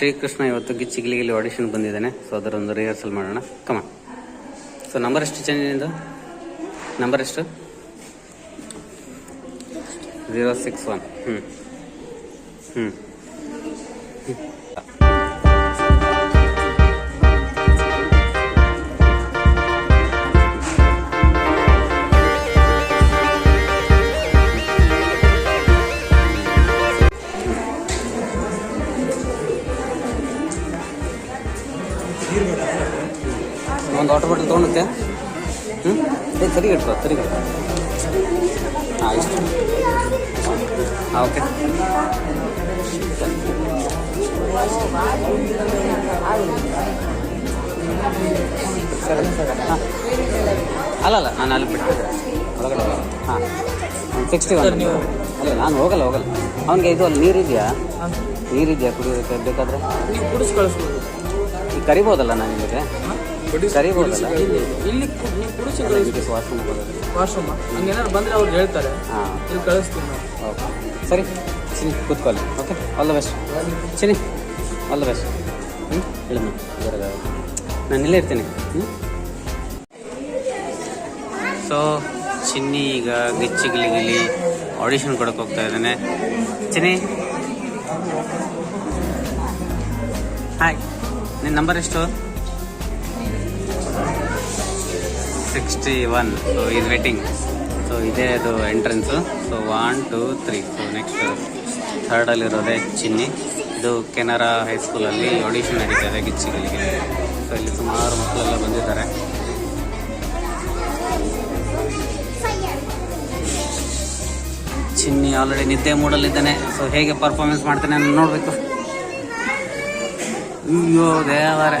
ಶ್ರೀಕೃಷ್ಣ ಇವತ್ತು ಗಿಚ್ಚಿಗಿಲಿಗಿಲಿ ಆಡಿಷನ್ ಬಂದಿದ್ದಾನೆ. ಸೊ ಅದರೊಂದು ರಿಹರ್ಸಲ್ ಮಾಡೋಣ. ಕಮ ಸೊ ನಂಬರ್ ಎಷ್ಟು ಚೇಂಜ್ ನಂಬರ್ ಎಷ್ಟು? ಝೀರೋ ಸಿಕ್ಸ್ ಒನ್ ಹ್ಞೂ ಹ್ಞೂ ಒಂದು ವಾಟರ್ ಬಾಟಲ್ ತೊಗೊಂಡಕ್ಕೆ ಹ್ಞೂ ಏ ಸರಿ ಇಟ್ಕೋ ಸರಿ ಇಟ್ಕೋ. ಹಾಂ ಇಷ್ಟು. ಹಾಂ ಓಕೆ ಹಾಂ. ಅಲ್ಲ ನಾನು ಅಲ್ಲಿ ಬಿಟ್ಟಿದ್ದೆ ಒಳಗಡೆ ಹಾಂ. ಸಿಕ್ಸ್ಟಿ ಒನ್ ಅಲ್ಲ ನಾನು ಹೋಗಲ್ಲ ಹೋಗಲ್ಲ. ಅವನಿಗೆ ಇದು ಅಲ್ಲಿ ನೀರಿದೆಯಾ? ನೀರಿದೆಯಾ ಕುಡಿಯೋದಕ್ಕೆ ಬೇಕಾದರೆ? ನೀವು ಕುಡಿಸಿ ಕಳಿಸ್ಬೋದು ಈಗ ಕರಿಬೋದಲ್ಲ ನಾನು ನಿಮಗೆ? ಕರಿಬೋದಲ್ಲ? ಇಲ್ಲಿ ಇಲ್ಲಿ ನೀವು ಕುಡಿಸಿ ಕಳಿಸಿ ಇದಕ್ಕೆ ವಾಶ್ರೂಮ್ ಹೋಗೋದು. ವಾಶ್ರೂಮ್. ಹಂಗೇನಾದ್ರು ಬಂದ್ರೆ ಅವ್ರು ಹೇಳ್ತಾರೆ. ಹಾಂ. ಇಲ್ಲಿ ಕಳಿಸ್ತೀವಿ ನಾವು ಓಕೆ. ಸರಿ. ಚಿನಿ ಕೂತ್ಕೊಳ್ಳಿ. ಓಕೆ? ಆಲ್ ದ ಬೆಸ್ಟ್ ಸರಿ ಆಲ್ ದ ಬೆಸ್ಟ್ ಹ್ಞೂ ಬರೋದ? ನಾನು ಇಲ್ಲೇ ಇರ್ತೀನಿ. ಹ್ಞೂ ಸೊ ಚಿನ್ನಿ ಈಗ ಗಿಚ್ಚಿ ಗಿಲಿ ಆಡಿಷನ್ ಕೊಡಕ್ಕೆ ಹೋಗ್ತಾ ಇದ್ದಾನೆ. ಚಿನ್ನಿ. ಹಾಯ್ ನಿನ್ನ ನಂಬರ್ ಎಷ್ಟು? Sixty one. So is waiting so ಇದೇ ಅದು entrance so one two three so next ಥರ್ಡಲ್ಲಿರೋದೇ Chinni. ಇದು ಕೆನರಾ ಹೈಸ್ಕೂಲಲ್ಲಿ ಆಡಿಷನ್ ನಡೀತಾ ಇದೆ ಗಿಚ್ಚಿಗಳಿಗೆ. ಸೊ ಇಲ್ಲಿ ಸುಮಾರು ಮಕ್ಕಳೆಲ್ಲ ಬಂದಿದ್ದಾರೆ. ಚಿನ್ನಿ ಆಲ್ರೆಡಿ ನಿದ್ದೆ ಮೂಡಲ್ಲಿದ್ದಾನೆ. ಸೊ ಹೇಗೆ ಪರ್ಫಾರ್ಮೆನ್ಸ್ ಮಾಡ್ತಾನೆ ನೋಡಬೇಕು. ಅಯ್ಯೋ, ದೇವರೇ.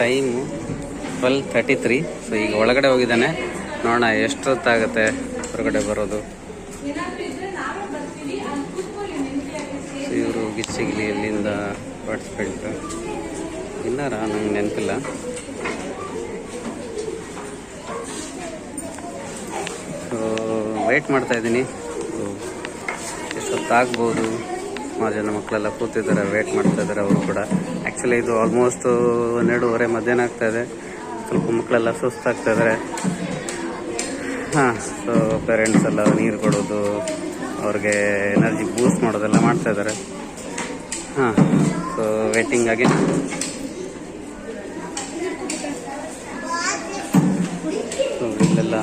Time twelve thirty three so ಈಗ ಒಳಗಡೆ ಹೋಗಿದ್ದಾನೆ. ನೋಡೋಣ ಎಷ್ಟೊತ್ತಾಗುತ್ತೆ ಹೊರಗಡೆ ಬರೋದು. ಇವರು ಗಿಚ್ಚಿಗಿಲಿ ಎಲ್ಲಿಂದ ಪಾರ್ಟಿಸಿಪೇಟ್ ಇಲ್ಲಾರ ನಂಗೆ ನೆನಪಿಲ್ಲ. ಸೊ ವೆಯ್ಟ್ ಮಾಡ್ತಾ ಇದ್ದೀನಿ. ಎಷ್ಟೊತ್ತಾಗ್ಬೋದು? ಸುಮಾರು ಜನ ಮಕ್ಕಳೆಲ್ಲ ಕೂತಿದ್ದಾರೆ ವೇಟ್ ಮಾಡ್ತಾ ಇದ್ದಾರೆ ಅವರು ಕೂಡ. ಆ್ಯಕ್ಚುಲಿ ಇದು ಆಲ್ಮೋಸ್ಟ್ ಹನ್ನೆರಡೂವರೆ ಮಧ್ಯಾಹ್ನ ಆಗ್ತಾ ಇದೆ. ಸ್ವಲ್ಪ ಮಕ್ಕಳೆಲ್ಲ ಸುಸ್ತಾಗ್ತಾ ಇದ್ದಾರೆ. ಹಾಂ ಸೊ ಪೇರೆಂಟ್ಸ್ ಎಲ್ಲ ನೀರು ಕೊಡೋದು, ಅವ್ರಿಗೆ ಎನರ್ಜಿ ಬೂಸ್ಟ್ ಮಾಡೋದೆಲ್ಲ ಮಾಡ್ತಾ ಇದ್ದಾರೆ. ಹಾಂ ಸೊ ವೇಟಿಂಗ್ ಆಗಿ. ಸೊ ಇಲ್ಲೆಲ್ಲ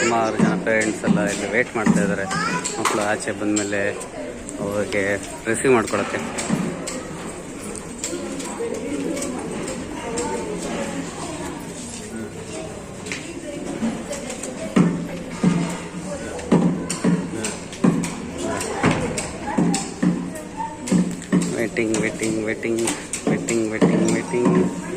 ಸುಮಾರು ಜನ ಪೇರೆಂಟ್ಸ್ ಎಲ್ಲ ಇಲ್ಲಿ ವೇಟ್ ಮಾಡ್ತಾ ಇದ್ದಾರೆ. ಮಕ್ಕಳು ಆಚೆ ಬಂದಮೇಲೆ ಅವ್ರಿಗೆ ರಿಸೀವ್ ಮಾಡ್ಕೊಳಕ್ಕೆ. Waiting waiting waiting waiting waiting waiting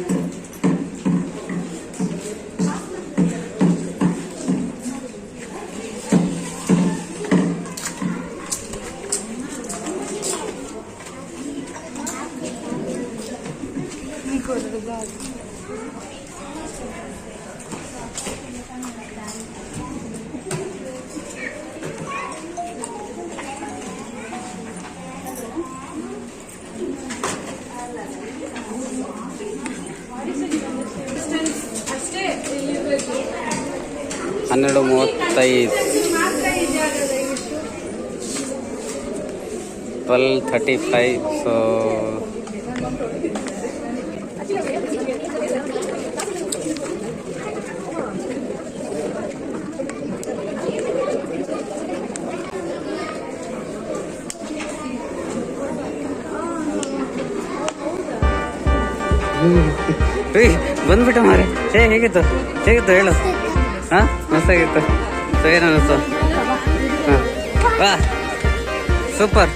ಹನ್ನೆರಡು ಮೂವತ್ತೈದು. ಟ್ವೆಲ್ ಥರ್ಟಿ ಫೈವ್ ಸೊ ಬಂದ್ಬಿಟ್ಟು ಮಾರೆ. ಹೇಗಿತ್ತು? ಹೇಗಿತ್ತು ಹೇಳು. ಹಾಂ? ಮಸ್ತಾಗಿತ್ತು. ಸೊ ಏನು ಅನ್ನಿಸ್ತು ವಾ ಸೂಪರ್.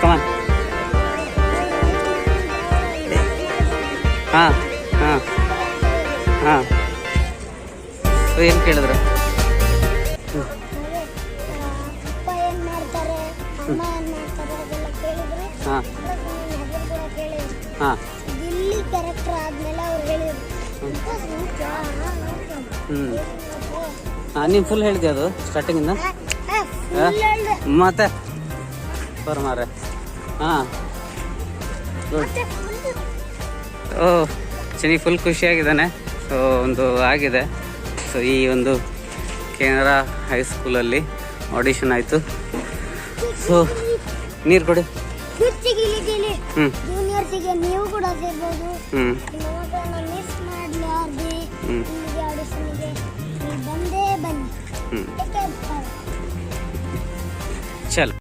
ಕಮಾನ್ ಹಾಂ ಹಾಂ ಹಾಂ. ಏನು ಕೇಳಿದ್ರು? ಅಪ್ಪ ಏನ್ ಕೇಳಿದ್ರು ಹಾಂ. ಹಾಂ. ಹ್ಞೂ ಹಾಂ ನೀನು ಫುಲ್ ಹೇಳಿದೆ ಅದು ಸ್ಟಾರ್ಟಿಂಗಿಂದ ಮತ್ತೆ? ಬರ ಮಾರೆ ಹಾಂ. ಓ ಚನಿ ಫುಲ್ ಖುಷಿಯಾಗಿದ್ದಾನೆ. ಸೊ ಒಂದು ಆಗಿದೆ. ಸೊ ಈ ಒಂದು ಕೆನರಾ ಹೈಸ್ಕೂಲಲ್ಲಿ ಆಡಿಷನ್ ಆಯಿತು. ಸೊ ನೀರು ಕೊಡಿ. ಹುಚ್ಚಿ ಗಿಲಿ ಗಿಲಿ ಹ್ಞೂ ಜೂನಿಯರ್ಸಿಗೆ ನೀವು ಕೂಡ ಸೇರ್ಬೋದು. ಮಿಸ್ ಮಾಡಲಾರ್ದೆ ಆಡಿಷನ್ಗೆ ಬಂದೇ ಬನ್ನಿ. ಚಲ್.